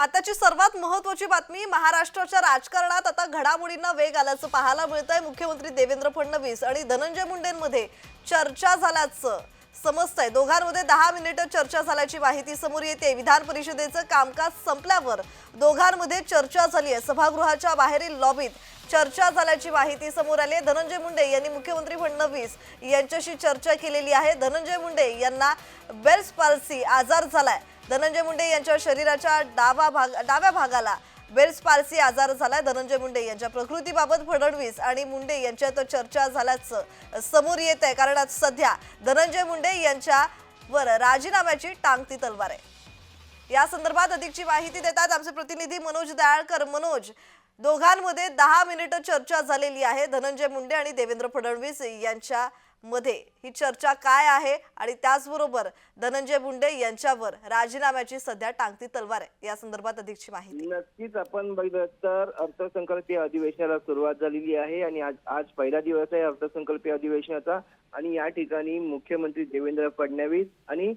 आताची सर्वात महत्वाची बातमी महाराष्ट्राच्या राजकारणात आता घडामोडींना वेग आल्याचं पाहायला मिळत आहे मुख्यमंत्री देवेंद्र फडणवीस आणि धनंजय मुंडेंमध्ये चर्चा झाल्याचं समजतंय दोघांमध्ये दहा मिनिटं चर्चा झाल्याची माहिती समोर येते. विधान परिषदेचं कामकाज संपल्यावर दोघांमध्ये चर्चा झाली आहे. सभागृहाच्या बाहेरील लॉबीत चर्चा झाल्याची माहिती समोर आली आहे. धनंजय मुंडे यांनी मुख्यमंत्री फडणवीस यांच्याशी चर्चा केलेली आहे. धनंजय मुंडे यांना बेल्स पाल्सी आजार झालाय. धनंजय मुंडे यांच्या शरीराच्या डावा भाग डाव्या भागाला बेल्स पारसी आजार झालाय. धनंजय मुंडे यांच्या प्रकृतीबाबत फडणवीस आणि मुंडे यांच्यात चर्चा झाल्याचं समोर येत आहे कारण आज सध्या धनंजय मुंडे यांच्यावर राजीनाम्याची टांगती तलवार आहे. या संदर्भात अधिकची माहिती देतात आमचे प्रतिनिधी मनोज दयाळकर. मनोज दोघांमध्ये दहा मिनिटं चर्चा झालेली आहे. धनंजय मुंडे आणि देवेंद्र फडणवीस यांच्या मध्ये ही चर्चा काय आहे आणि त्याचबरोबर धनंजय मुंडे यांच्यावर राजीनाम्याची सध्या टांगती तलवार आहे. या संदर्भात अधिकची माहिती. नक्कीच आपण बघितलं तर अर्थसंकल्पीय अधिवेशनाला सुरुवात झालेली आहे आणि आज आज पहिला दिवस आहे अर्थसंकल्पीय अधिवेशनाचा आणि या ठिकाणी मुख्यमंत्री देवेंद्र फडणवीस आणि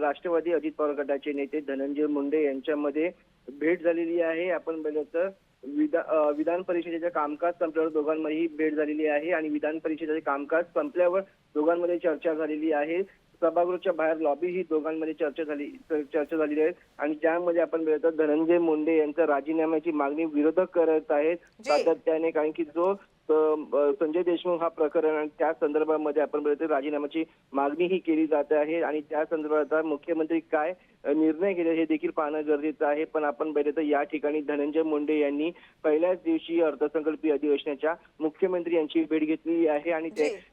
राष्ट्रवादी अजित पवार गटाचे नेते धनंजय मुंडे यांच्यामध्ये भेट झालेली आहे. आपण बघितलं तर विधा विधान परिषदेचं कामकाज संपल्यावर दोघांमध्ये ही भेट झालेली आहे आणि विधान परिषदेचे कामकाज संपल्यावर दोघांमध्ये चर्चा झालेली आहे सभागृहाच्या बाहेर लॉबी ही दोघांमध्ये चर्चा झाली चर्चा झालेली आहे आणि त्यामध्ये आपण बघतो धनंजय मुंडे यांच्या राजीनाम्याची मागणी विरोधक करत आहेत. सातत्याने कारण की जो अ, संजय देशमुख हा प्रकरण आणि त्या संदर्भामध्ये आपण राजीनाम्याची मागणी ही केली जात आहे आणि त्या संदर्भात मुख्यमंत्री काय निर्णय घेले हे देखील पाहणं गरजेचं आहे पण आपण बघितलं तर या ठिकाणी धनंजय मुंडे यांनी पहिल्याच दिवशी अर्थसंकल्पीय अधिवेशनाच्या मुख्यमंत्री यांची भेट घेतलेली आहे आणि.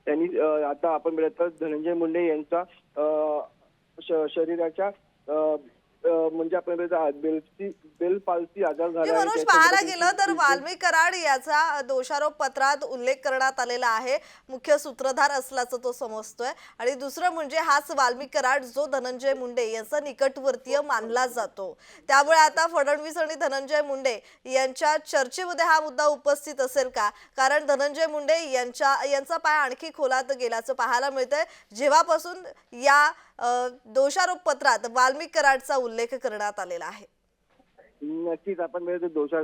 त्यांनी आता आपण तर धनंजय मुंडे यांचा शरीराच्या म्हणजे बघितलं बेलची बेल पाल्सी आजार झाला. मनोज पाहायला गेलं तर वाल्मिक कराड याचा दोषारोप पत्रात उल्लेख करण्यात आलेला आहे. मुख्य सूत्रधार असल्याचं तो समजतोय. आणि दुसरं म्हणजे हाच वाल्मिक कराड जो धनंजय मुंडे यांचा निकटवर्तीय मानला जातो. त्यामुळे आता फडणवीस आणि धनंजय मुंडे यांच्या चर्चेमध्ये हा मुद्दा उपस्थित असेल का? कारण धनंजय मुंडे यांच्या यांचा पाय आणखी खोलात गेल्याचं पाहायला मिळतंय. जेव्हापासून या दोषारोप पत्रात वाल्मिक कराडचा उल्लेख करण्यात आलेला आहे. नक्कीच आपण बघितलं दोषा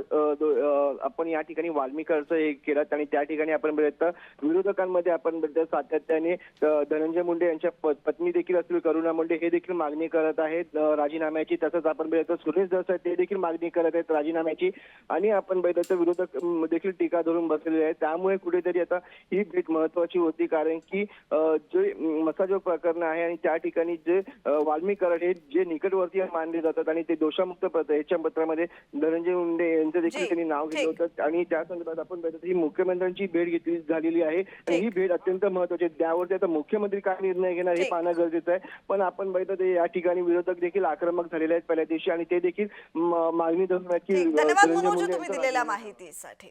आपण या ठिकाणी वाल्मिकांचं हे केलं आणि त्या ठिकाणी आपण बघितलं विरोधकांमध्ये आपण बघितलं सातत्याने धनंजय मुंडे यांच्या पत्नी देखील असतील करुणा मुंडे हे देखील मागणी करत आहेत राजीनाम्याची तसंच आपण बघितलं सुरेश दस ते देखील मागणी करत आहेत राजीनाम्याची आणि आपण बघितलं तर विरोधक देखील टीका धरून बसलेले आहेत. त्यामुळे कुठेतरी आता ही भेट महत्वाची होती कारण की जे मसाजोग प्रकरण आहे आणि त्या ठिकाणी जे वाल्मीकरण हे जे निकटवर्तीय मानले जातात आणि ते दोषामुक्त पत्र पत्रामध्ये धनंजय मुंडे यांचं देखील जी, त्यांनी नाव घेतलं. होतं. आणि त्या संदर्भात आपण ही मुख्यमंत्र्यांची भेट घेतली झालेली आहे. आणि ही भेट अत्यंत महत्वाची आहे. त्यावरती आता मुख्यमंत्री काय निर्णय घेणार हे. पाहणं गरजेचं आहे. पण आपण बघितलं तर या ठिकाणी विरोधक देखील आक्रमक झालेले आहेत पहिल्या दिवशी. आणि ते देखील मागणी धरून की धन्यवाद तुम्ही दिलेल्या माहितीसाठी.